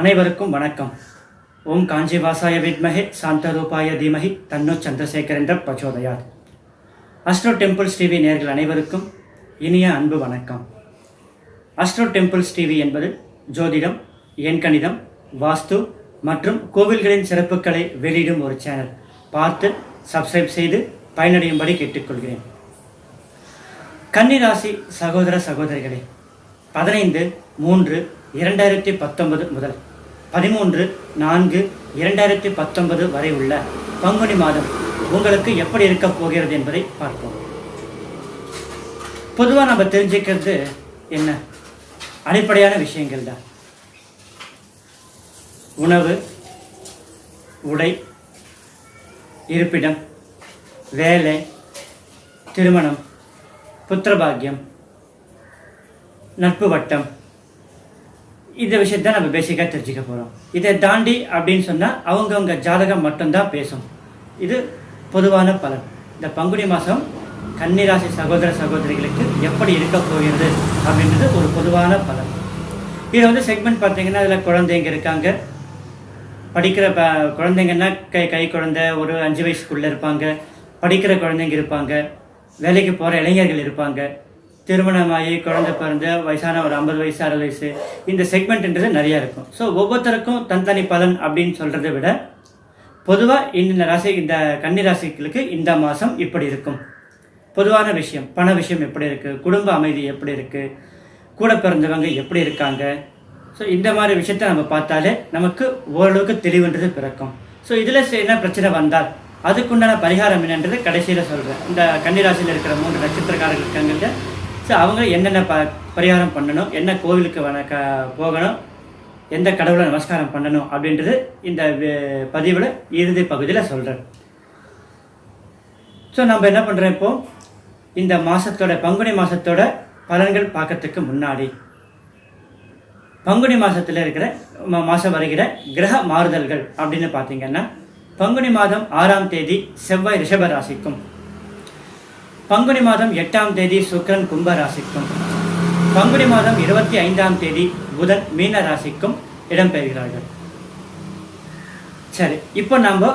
அனைவருக்கும் வணக்கம். ஓம் காஞ்சிவாசாய வித்மஹே சாந்தரூபாய தீமஹி தன்னோ சந்திரசேகரேந்திர பிரச்சோதயார் அஸ்ட்ரோ டெம்பிள்ஸ் டிவி நேர்கள் அனைவருக்கும் இனிய அன்பு வணக்கம். அஸ்ட்ரோ டெம்பிள்ஸ் டிவி என்பது ஜோதிடம் எண்கணிதம் வாஸ்து மற்றும் கோவில்களின் சிறப்புகளை வெளியிடும் ஒரு சேனல். பார்த்து சப்ஸ்கிரைப் செய்து பயனடையும்படி கேட்டுக்கொள்கிறேன். கன்னிராசி சகோதர சகோதரிகளே பதினைந்து மூன்று இரண்டாயிரத்தி பத்தொன்பது முதல் பதிமூன்று நான்கு இரண்டாயிரத்தி பத்தொன்பது வரை உள்ள பங்குனி மாதம் உங்களுக்கு எப்படி இருக்கப் போகிறது என்பதை பார்ப்போம். பொதுவாக நம்ம தெரிஞ்சுக்கிறது என்ன? அடிப்படையான விஷயங்கள் தான். உணவு உடை இருப்பிடம் வேலை திருமணம் புத்திரபாக்கியம் நட்பு வட்டம் இந்த விஷயத்தை நம்ம பேசிக்காக தெரிஞ்சுக்க போகிறோம் இதை தாண்டி அப்படின்னு சொன்னால் அவங்கவுங்க ஜாதகம் மட்டும்தான் பேசும். இது பொதுவான பலன். இந்த பங்குனி மாதம் கன்னிராசி சகோதர சகோதரிகளுக்கு எப்படி இருக்க போகிறது அப்படின்றது ஒரு பொதுவான பலன். இதில் வந்து செக்மெண்ட் பார்த்தீங்கன்னா அதில் குழந்தைங்க இருக்காங்க. படிக்கிற ப குழந்தைங்கன்னா கை கை குழந்தை ஒரு அஞ்சு வயசுக்குள்ளே இருப்பாங்க. படிக்கிற குழந்தைங்க இருப்பாங்க. வேலைக்கு போகிற இளைஞர்கள் இருப்பாங்க. திருமணமாகி குழந்தை பிறந்த வயசான ஒரு ஐம்பது வயசு அறுபது வயசு இந்த செக்மெண்ட்ன்றது நிறையா இருக்கும். ஸோ ஒவ்வொருத்தருக்கும் தனித்தனி பலன் அப்படின்னு சொல்கிறத விட பொதுவாக இந்த ராசி இந்த கன்னி ராசிகளுக்கு இந்த மாதம் இப்படி இருக்கும். பொதுவான விஷயம் பண விஷயம் எப்படி இருக்குது குடும்ப அமைதி எப்படி இருக்குது கூட பிறந்தவங்க எப்படி இருக்காங்க. ஸோ இந்த மாதிரி விஷயத்த நம்ம பார்த்தாலே நமக்கு ஓரளவுக்கு தெளிவுன்றது பிறக்கும். ஸோ இதில் என்ன பிரச்சனை வந்தால் அதுக்குண்டான பரிகாரம் என்னன்றது கடைசியில் சொல்கிறேன் இந்த கன்னிராசியில் இருக்கிற மூன்று நட்சத்திரக்காரர்கள் இருக்காங்க ஸோ அவங்க என்னென்ன ப பரிகாரம் பண்ணணும்? என்ன கோவிலுக்கு வணக்க போகணும்? எந்த கடவுளை நமஸ்காரம் பண்ணணும்? அப்படின்றது இந்த பதிவில் இறுதி பகுதியில் சொல்கிறேன் ஸோ நம்ம என்ன பண்ணுறோம் இப்போ? இந்த மாதத்தோட பங்குனி மாதத்தோட பலன்கள் பார்க்கறதுக்கு முன்னாடி பங்குனி மாதத்தில் இருக்கிற மாதம் வருகிற கிரக மாறுதல்கள் அப்படின்னு பார்த்தீங்கன்னா பங்குனி மாதம் ஆறாம் தேதி செவ்வாய் ரிஷப ராசிக்கும். பங்குனி மாதம் எட்டாம் தேதி சுக்ரன் கும்ப ராசிக்கும் பங்குனி மாதம் இருபத்தி ஐந்தாம் தேதி புதன் மீன ராசிக்கும் இடம்பெறுகிறார்கள் சரி இப்போ நம்ம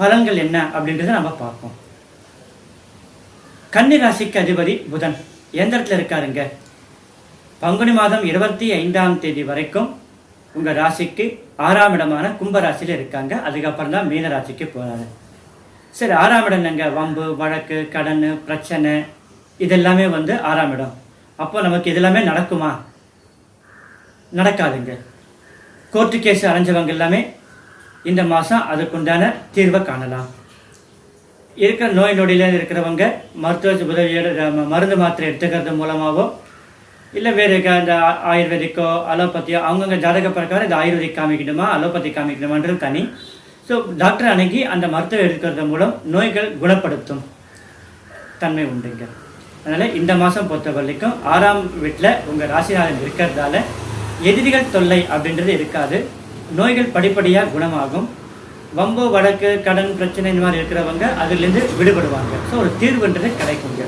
பலன்கள் என்ன அப்படின்றத நம்ம பார்ப்போம். கன்னி ராசிக்கு அதிபதி புதன் எந்த இடத்துல இருக்காருங்க? பங்குனி மாதம் இருபத்தி ஐந்தாம் தேதி வரைக்கும் உங்கள் ராசிக்கு ஆறாம் இடமான கும்பராசியில் இருக்காங்க. அதுக்கப்புறம் தான் மீன ராசிக்கு போகிறாரு சரி ஆறாம் இடம் என்னங்க வம்பு வழக்கு கடன் பிரச்சனை இதெல்லாமே வந்து ஆறாம் இடம். அப்போ நமக்கு இதெல்லாமே நடக்குமா? நடக்காதுங்க. கோர்ட்டு கேஸ் அலைஞ்சவங்க எல்லாமே இந்த மாதம் அதுக்குண்டான தீர்வை காணலாம். இருக்கிற நோய் நொடியில் இருக்கிறவங்க மருத்துவ உதவியோட மருந்து மாத்திரை எடுத்துக்கிறது மூலமாகவோ இல்லை வேறு இந்த ஆயுர்வேதிக்கோ அலோபதியோ அவங்கவுங்க ஜாதக பிரகாரம் இந்த ஆயுர்வேதிக் காமிக்கணுமா அலோபதி காமிக்கணுமான்றது தனி. ஸோ டாக்டர் அணுகி அந்த மருத்துவம் எடுக்கிறது மூலம் நோய்கள் குணப்படுத்தும் தன்மை உண்டுங்க. அதனால் இந்த மாதம் பொறுத்த வரைக்கும் ஆறாம் வீட்டில் உங்கள் ராசிநாதன் இருக்கிறதால எதிரிகள் தொல்லை அப்படின்றது இருக்காது. நோய்கள் படிப்படியாக குணமாகும். வம்பு வழக்கு கடன் பிரச்சனை இந்த மாதிரி இருக்கிறவங்க அதுலேருந்து விடுபடுவாங்க. ஸோ ஒரு தீர்வுன்றது கிடைக்குங்க.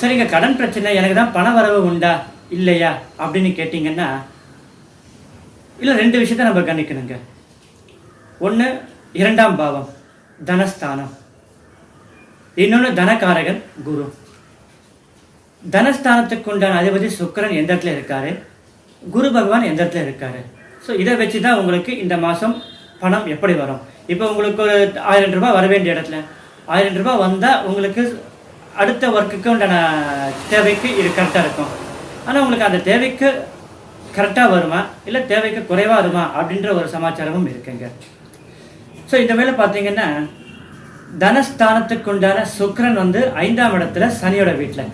சரிங்க கடன் பிரச்சனை எனக்கு தான் பண வரவு உண்டா? இல்லையா? அப்படின்னு கேட்டிங்கன்னா இல்லை ரெண்டு விஷயத்த நம்ம கணிக்கணுங்க. ஒன்று இரண்டாம் பாவம் தனஸ்தானம். இன்னொன்று தனகாரகன் குரு. தனஸ்தானத்துக்கு உண்டான அதிபதி சுக்கரன் எந்த இடத்துல இருக்காரு? குரு பகவான் எந்த இடத்துல இருக்காரு? ஸோ இதை வச்சு தான் உங்களுக்கு இந்த மாதம் பணம் எப்படி வரும்? இப்போ உங்களுக்கு ஒரு ஆயிரம் ரூபாய் வர வேண்டிய இடத்துல. ஆயிரம் ரூபாய் வந்தால் உங்களுக்கு அடுத்த ஒர்க்குக்கு உண்டான தேவைக்கு இது கரெக்டாக இருக்கும். ஆனால் உங்களுக்கு அந்த தேவைக்கு கரெக்டாக வருமா? இல்லை தேவைக்கு குறைவாக வருமா? அப்படின்ற ஒரு சமாச்சாரமும் இருக்குங்க. ஸோ இந்த மேலே பார்த்தீங்கன்னா தனஸ்தானத்துக்கு உண்டான சுக்ரன் வந்து ஐந்தாம் இடத்துல சனியோட வீட்டில்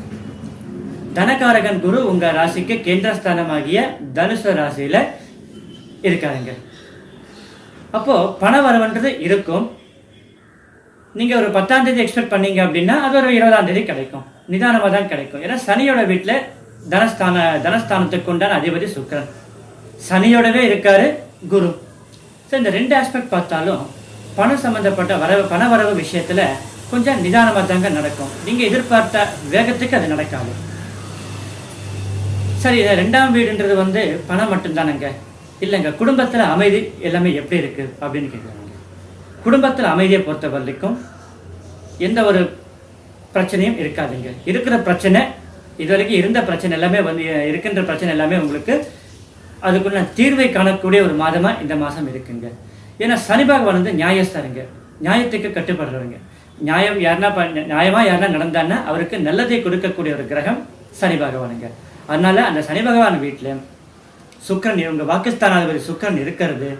தனகாரகன் குரு உங்கள் ராசிக்கு கேந்திரஸ்தானமாகிய தனுசு ராசியில் இருக்காருங்க. அப்போது பண வரவுன்றது இருக்கும். நீங்கள் ஒரு பத்தாம் தேதி எக்ஸ்பெக்ட் பண்ணீங்க அப்படின்னா அது ஒரு இருபதாம் தேதி கிடைக்கும். நிதானமாக தான் கிடைக்கும். ஏன்னா சனியோட வீட்டில் தனஸ்தான தனஸ்தானத்துக்கு உண்டான அதிபதி சுக்ரன் சனியோடவே இருக்காரு குரு. ஸோ இந்த ரெண்டு ஆஸ்பெக்ட் பார்த்தாலும் பணம் சம்மந்தப்பட்ட வரவு பண வரவு விஷயத்தில் கொஞ்சம் நிதானமாக தாங்க நடக்கும். நீங்கள் எதிர்பார்த்த வேகத்துக்கு அது நடக்காது. சரி இது ரெண்டாம் வீடுன்றது வந்து பணம் மட்டும்தானங்க. இல்லைங்க குடும்பத்தில் அமைதி எல்லாமே எப்படி இருக்குது அப்படின்னு கேட்குறாங்க. குடும்பத்தில் அமைதியை பொறுத்த வரைக்கும் எந்த ஒரு பிரச்சனையும் இருக்காதுங்க. இருக்கிற பிரச்சனை இது வரைக்கும் இருந்த பிரச்சனை எல்லாமே வந்து இருக்கின்ற பிரச்சனை எல்லாமே உங்களுக்கு அதுக்குள்ள தீர்வை காணக்கூடிய ஒரு மாதமாக இந்த மாதம் இருக்குங்க. ஏன்னா சனி பகவான் வந்து நியாயஸ்தருங்க. நியாயத்துக்கு கட்டுப்படுறவங்க. நியாயம் யாருன்னா நியாயமாக யாருனா யாருன்னா நடந்தான்னா அவருக்கு நல்லதை கொடுக்கக்கூடிய ஒரு கிரகம் சனி பகவானுங்க. அதனால அந்த சனி பகவான் வீட்டில் சுக்கரன் இவங்க பாகிஸ்தானாதிபதி சுக்கரன் இருக்கிறது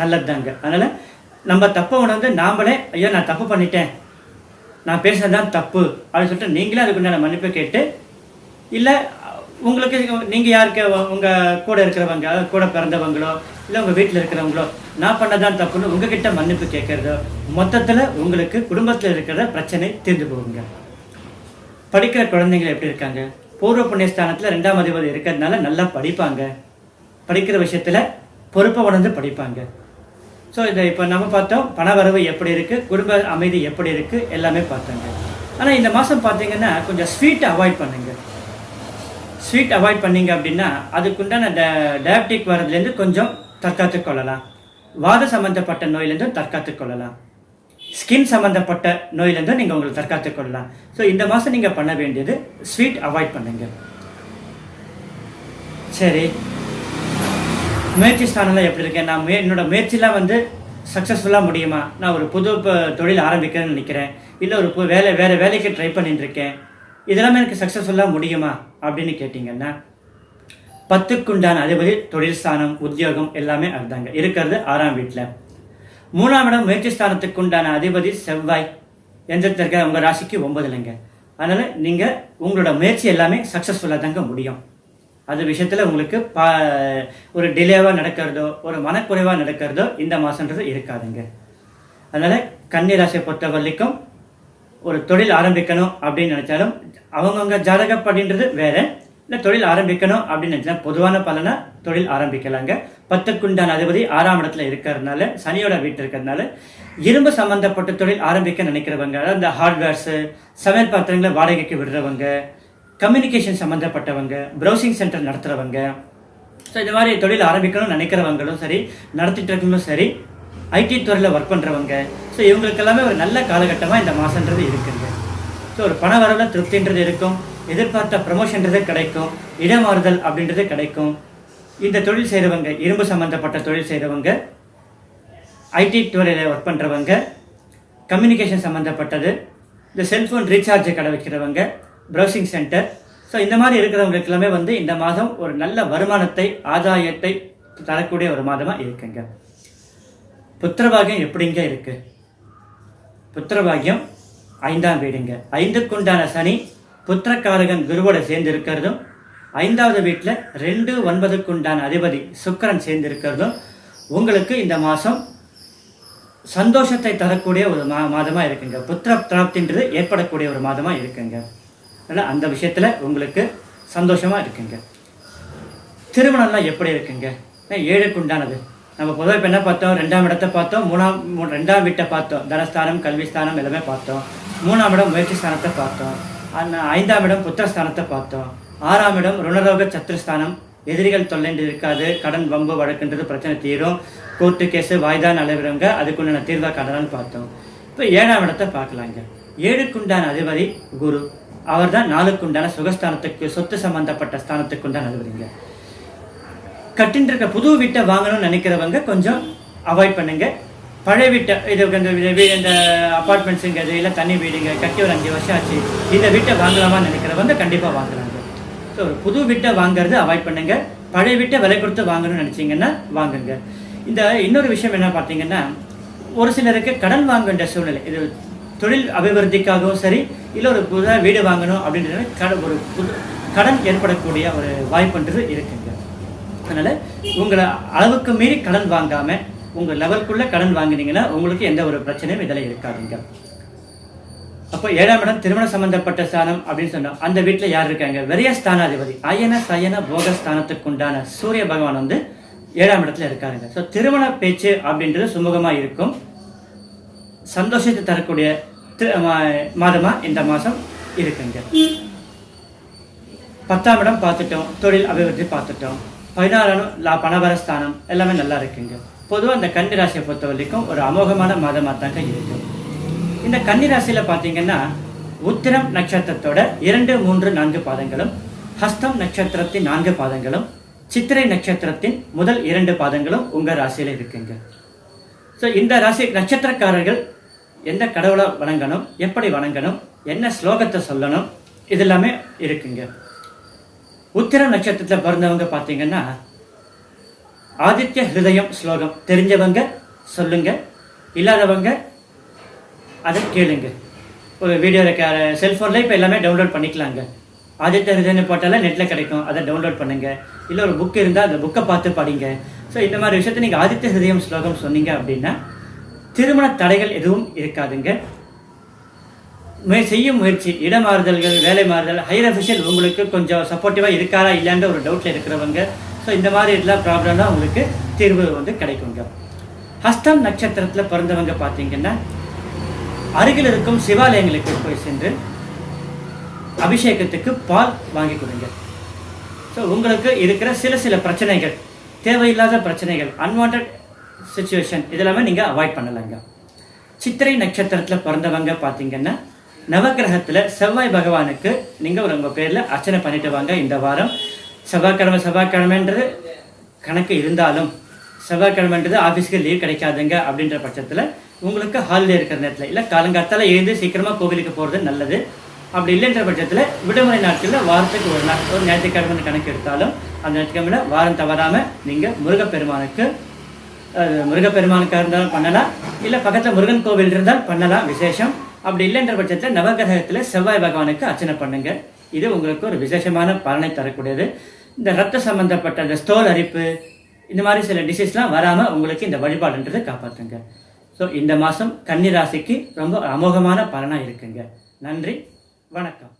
நல்லதுதாங்க. அதனால நம்ம தப்பை உணர்ந்து நாமளே ஐயோ நான் தப்பு பண்ணிட்டேன். நான் பேசுறது தான் தப்பு. அப்படின்னு சொல்லிட்டு நீங்களே அதுக்குண்டான மன்னிப்பு கேட்டு இல்லை உங்களுக்கு நீங்கள் யாருக்கு உங்கள் கூட இருக்கிறவங்க கூட பிறந்தவங்களோ இல்லை உங்கள் வீட்டில் இருக்கிறவங்களோ நான் பண்ணதான் தப்புன்னு உங்ககிட்ட மன்னிப்பு கேட்குறதோ மொத்தத்தில் உங்களுக்கு குடும்பத்தில் இருக்கிற பிரச்சனை தீர்ந்து போகுங்க. படிக்கிற குழந்தைங்க எப்படி இருக்காங்க? பூர்வ புண்ணியஸ்தானத்தில் ரெண்டாம் அதிபதி இருக்கிறதுனால நல்லா படிப்பாங்க. படிக்கிற விஷயத்தில் பொறுப்பை உணர்ந்து படிப்பாங்க. ஸோ இதை இப்போ நம்ம பார்த்தோம். பணவரவு எப்படி இருக்குது குடும்ப அமைதி எப்படி இருக்குது எல்லாமே பார்த்தாங்க. ஆனால் இந்த மாதம் பார்த்தீங்கன்னா கொஞ்சம் ஸ்வீட்டை அவாய்ட் பண்ணுங்கள் ஸ்வீட் அவாய்ட் பண்ணீங்க அப்படின்னா அதுக்குண்டான ட டயபெட்டிக் வரதுலேருந்து கொஞ்சம் தற்காத்து கொள்ளலாம். வாத சம்மந்தப்பட்ட நோயிலேருந்து தற்காத்து கொள்ளலாம். ஸ்கின் சம்மந்தப்பட்ட நோயிலேருந்து நீங்கள் உங்களை தற்காத்து கொள்ளலாம். ஸோ இந்த மாதம் நீங்கள் பண்ண வேண்டியது ஸ்வீட் அவாய்ட் பண்ணுங்க. சரி. முயற்சி ஸ்தானம்லாம் எப்படி இருக்கேன் நான் முய என்னோட முயற்சிலாம் வந்து சக்ஸஸ்ஃபுல்லாக முடியுமா? நான் ஒரு புது தொழில் ஆரம்பிக்கிறேன்னு நினைக்கிறேன். இல்லை ஒரு வேலை வேறு வேலைக்கு ட்ரை பண்ணிட்டு இருக்கேன். இதெல்லாமே எனக்கு சக்ஸஸ்ஃபுல்லாக முடியுமா? அப்படின்னு கேட்டிங்கன்னா பத்துக்குண்டான அதிபதி தொழில் ஸ்தானம் உத்தியோகம் எல்லாமே அதுதாங்க. இருக்கிறது ஆறாம் வீட்டில் மூணாம் இடம் முயற்சி ஸ்தானத்துக்கு உண்டான அதிபதி செவ்வாய். எந்த இருக்க உங்கள் ராசிக்கு ஒன்பதுலைங்க. அதனால் நீங்கள் உங்களோட முயற்சி எல்லாமே சக்ஸஸ்ஃபுல்லாக தாங்க முடியும். அது விஷயத்தில் உங்களுக்கு பா ஒரு டிலேவாக நடக்கிறதோ ஒரு மனக்குறைவாக நடக்கிறதோ இந்த மாதன்றது இருக்காதுங்க. அதனால் கன்னி ராசியை பொறுத்த வரைக்கும் ஒரு தொழில் ஆரம்பிக்கணும் அப்படின்னு நினைச்சாலும் அவங்கவுங்க ஜாதகப்படின்றது வேற. இல்லை தொழில் ஆரம்பிக்கணும் அப்படின்னு நினச்சா பொதுவான பலனா தொழில் ஆரம்பிக்கலாங்க. பத்துக்குண்டான அதிபதி ஆறாம் இடத்துல இருக்கிறதுனால சனியோட வீட்டு இருக்கிறதுனால இரும்பு சம்பந்தப்பட்ட தொழில் ஆரம்பிக்க நினைக்கிறவங்க அதாவது இந்த ஹார்ட்வேர்ஸு சமையல் பாத்திரங்களை வாடகைக்கு விடுறவங்க கம்யூனிகேஷன் சம்மந்தப்பட்டவங்க ப்ரௌசிங் சென்டர் நடத்துகிறவங்க ஸோ இந்த மாதிரி தொழில் ஆரம்பிக்கணும்னு நினைக்கிறவங்களும் சரி நடத்திட்டு இருக்கணும் சரி ஐடி துறையில் ஒர்க் பண்ணுறவங்க ஸோ இவங்களுக்கு எல்லாமே ஒரு நல்ல காலகட்டமாக இந்த மாதன்றது இருக்குங்க ஸோ ஒரு பண வரவில் திருப்தின்றது இருக்கும். எதிர்பார்த்த ப்ரமோஷன்றது கிடைக்கும். இடமாறுதல் அப்படின்றது கிடைக்கும். இந்த தொழில் செய்கிறவங்க இரும்பு சம்மந்தப்பட்ட தொழில் செய்கிறவங்க ஐடி துறையில் ஒர்க் பண்ணுறவங்க கம்யூனிகேஷன் சம்மந்தப்பட்டது இந்த செல்ஃபோன் ரீசார்ஜ் கடை வைக்கிறவங்க ப்ரௌசிங் சென்டர் ஸோ இந்த மாதிரி இருக்கிறவங்களுக்கு எல்லாமே வந்து இந்த மாதம் ஒரு நல்ல வருமானத்தை ஆதாயத்தை தரக்கூடிய ஒரு மாதமாக இருக்குங்க. புத்திரபாகியம் எப்படிங்க இருக்கு? புத்திரபாகியம் ஐந்தாம் வீடுங்க. ஐந்துக்குண்டான சனி புத்திரக்காரகன் குருவோட சேர்ந்து இருக்கிறதும் ஐந்தாவது வீட்டில் ரெண்டு ஒன்பதுக்குண்டான அதிபதி சுக்கரன் சேர்ந்து இருக்கிறதும் உங்களுக்கு இந்த மாதம் சந்தோஷத்தை தரக்கூடிய ஒரு மா மாதமாக இருக்குங்க. புத்திர பிராப்தின்றது ஏற்படக்கூடிய ஒரு மாதமாக இருக்குங்க. அதனால் அந்த விஷயத்தில் உங்களுக்கு சந்தோஷமாக இருக்குங்க. திருமணம்லாம் எப்படி இருக்குங்க? ஏழுக்குண்டானது? ஏழுக்கு உண்டானது நம்ம பொதுவாக இப்போ என்ன பார்த்தோம்? ரெண்டாம் இடத்தை பார்த்தோம். மூணாம் மூ- ரெண்டாம் வீட்டை பார்த்தோம். தனஸ்தானம் கல்விஸ்தானம் எல்லாமே பார்த்தோம். மூணாம் இடம் முயற்சி ஸ்தானத்தை பார்த்தோம். அந்த ஐந்தாம் இடம் புத்திரஸ்தானத்தை பார்த்தோம். ஆறாம் இடம் ருணரோக சத்துருஸ்தானம் எதிரிகள் தொல்லைண்டு இருக்காது. கடன் வம்பு வழக்குன்றது பிரச்சனை தீரும். கோர்ட்டு கேஸு வாய்தா நடைபெறுங்க. அதுக்குண்டான தீர்வாக கடலான்னு பார்த்தோம். இப்போ ஏழாம் இடத்தை பார்க்கலாங்க. ஏழுக்குண்டான அதிபதி குரு. அவர் தான் நாளுக்குண்டான சுகஸ்தானத்துக்கு சொத்து சம்பந்தப்பட்ட ஸ்தானத்துக்குண்டான அதிபதிங்க. கட்டின்னு இருக்க புது வீட்டை வாங்கணும்னு நினைக்கிறவங்க கொஞ்சம் அவாய்ட் பண்ணுங்க. பழைய வீட்டை இது இந்த இந்த அப்பார்ட்மெண்ட்ஸுங்க இது இல்லை தனி வீடுங்க கட்டி ஒரு அஞ்சு வருஷம் ஆச்சு. இந்த வீட்டை வாங்கலாமான்னு நினைக்கிறவங்க கண்டிப்பாக வாங்குறாங்க. ஸோ ஒரு புது வீட்டை வாங்குறது அவாய்ட் பண்ணுங்க. பழைய வீட்டை விலை கொடுத்து வாங்கணும்னு நினச்சிங்கன்னா வாங்குங்க. இந்த இன்னொரு விஷயம் என்ன பார்த்தீங்கன்னா ஒரு சிலருக்கு கடன் வாங்க வேண்டிய சூழ்நிலை. இது தொழில் அபிவிருத்திக்காகவும் சரி இல்லை ஒரு புதுதாக வீடு வாங்கணும் அப்படின்றது கட ஒரு புது கடன் ஏற்படக்கூடிய ஒரு வாய்ப்புன்றது இருக்குங்க. அதனால் உங்களை அளவுக்கு மீறி கடன் வாங்காமல் உங்கள் லெவலுக்குள்ளே கடன் வாங்கினீங்கன்னா உங்களுக்கு எந்த ஒரு பிரச்சனையும் இதில் இருக்காதுங்க. அப்போ ஏழாம் இடம் திருமண சம்பந்தப்பட்ட ஸ்தானம் அப்படின்னு சொன்னோம் அந்த வீட்டில் யார் இருக்காங்க? வெறிய ஸ்தானாதிபதி அயன சயன போக ஸ்தானத்துக்கு உண்டான சூரிய பகவான் வந்து ஏழாம் இடத்துல இருக்காருங்க. ஸோ திருமண பேச்சு அப்படின்றது சுமூகமாக இருக்கும். சந்தோஷத்தை தரக்கூடிய மாதமாக இந்த மாதம் இருக்குங்க. பத்தாம் இடம் பார்த்துட்டோம். தொழில் அபிவிருத்தி பார்த்துட்டோம். பதினாறு லா பணபரஸ்தானம் எல்லாமே நல்லா இருக்குங்க. பொதுவாக இந்த கன்னிராசியை பொறுத்த வரைக்கும் ஒரு அமோகமான மாதமாக தாங்க இருக்கு. இந்த கன்னி ராசியில் பார்த்தீங்கன்னா உத்திரம் நட்சத்திரத்தோட இரண்டு மூன்று நான்கு பாதங்களும் ஹஸ்தம் நட்சத்திரத்தின் நான்கு பாதங்களும் சித்திரை நட்சத்திரத்தின் முதல் இரண்டு பாதங்களும் உங்கள் ராசியில் இருக்குங்க. ஸோ இந்த ராசி நட்சத்திரக்காரர்கள் எந்த கடவுளை வணங்கணும் எப்படி வணங்கணும் என்ன ஸ்லோகத்தை சொல்லணும் இது எல்லாமே இருக்குங்க. உத்திர நட்சத்திரத்தில் பிறந்தவங்க பார்த்தீங்கன்னா ஆதித்ய ஹிருதயம் ஸ்லோகம். தெரிஞ்சவங்க சொல்லுங்க. இல்லாதவங்க அதை கேளுங்க. ஒரு வீடியோ செல்ஃபோனில் இப்போ எல்லாமே டவுன்லோட் பண்ணிக்கலாங்க. ஆதித்ய ஹிருதயம் போட்டாலே நெட்டில் கிடைக்கும். அதை டவுன்லோட் பண்ணுங்க. இல்லை ஒரு புக் இருந்தால் அந்த புக்கை பார்த்து படிங்க. ஸோ இந்த மாதிரி விஷயத்தை நீங்கள் ஆதித்ய ஹிருதயம் ஸ்லோகம் சொன்னீங்க அப்படின்னா திருமண தடைகள் எதுவும் இருக்காதுங்க. செய்யும் முயற்சி இடமாறுதல்கள் வேலை மாறுதல் ஹையர் அஃபிஷியல் உங்களுக்கு கொஞ்சம் சப்போர்ட்டிவாக இருக்காரா இல்லைன்ற ஒரு டவுட்டில் இருக்கிறவங்க. ஸோ இந்த மாதிரி எல்லாம் ப்ராப்ளம்லாம் உங்களுக்கு தீர்வு வந்து கிடைக்குங்க. ஹஸ்தம் நட்சத்திரத்தில் பிறந்தவங்க பார்த்தீங்கன்னா அருகில் இருக்கும் சிவாலயங்களுக்கு போய் சென்று அபிஷேகத்துக்கு பால் வாங்கி கொடுங்க. ஸோ உங்களுக்கு இருக்கிற சில சில பிரச்சனைகள் தேவையில்லாத பிரச்சனைகள் அன்வான்ட் சுச்சுவேஷன் இதெல்லாமே நீங்கள் அவாய்ட் பண்ணலாங்க. சித்திரை நட்சத்திரத்தில் பிறந்தவங்க பார்த்தீங்கன்னா நவக்கிரகத்தில் செவ்வாய் பகவானுக்கு நீங்கள் ஒரு உங்கள் பேரில் அர்ச்சனை பண்ணிட்டு வாங்க இந்த வாரம். செவ்வாய்க்கிழமை செவ்வாய்க்கிழமைன்றது கணக்கு இருந்தாலும் செவ்வாய்க்கிழமைன்றது ஆஃபீஸ்க்கு லீவ் கிடைக்காதுங்க அப்படின்ற பட்சத்தில் உங்களுக்கு ஹாலிடே இருக்கிற நேரத்தில் இல்லை காலங்காத்தால எழுந்து சீக்கிரமாக கோவிலுக்கு போகிறது நல்லது. அப்படி இல்லைன்ற பட்சத்தில் விடுமுறை நாட்களில் வாரத்துக்கு ஒரு நாள் ஒரு ஞாயிற்றுக்கிழமை கணக்கு எடுத்தாலும் அந்த ஞாயிற்றுக்கிழமையில் வாரம் தவறாமல் நீங்கள் முருகப்பெருமானுக்கு முருகப்பெருமானுக்காக இருந்தாலும் பண்ணலாம் இல்லை பக்கத்தில் முருகன் கோவில் இருந்தால் பண்ணலாம் விசேஷம். அப்படி இல்லைன்ற பட்சத்தில் நவகிரகத்தில் செவ்வாய் பகவானுக்கு அர்ச்சனை பண்ணுங்க. இது உங்களுக்கு ஒரு விசேஷமான பலனை தரக்கூடியது. இந்த ரத்த சம்பந்தப்பட்ட இந்த ஸ்டோல் அரிப்பு இந்த மாதிரி சில டிசீஸ்லாம் வராமல் உங்களுக்கு இந்த வழிபாடுன்றதை காப்பாற்றுங்க ஸோ இந்த மாதம் கன்னி ராசிக்கு ரொம்ப அமோகமான பலனாக இருக்குங்க. நன்றி வணக்கம்.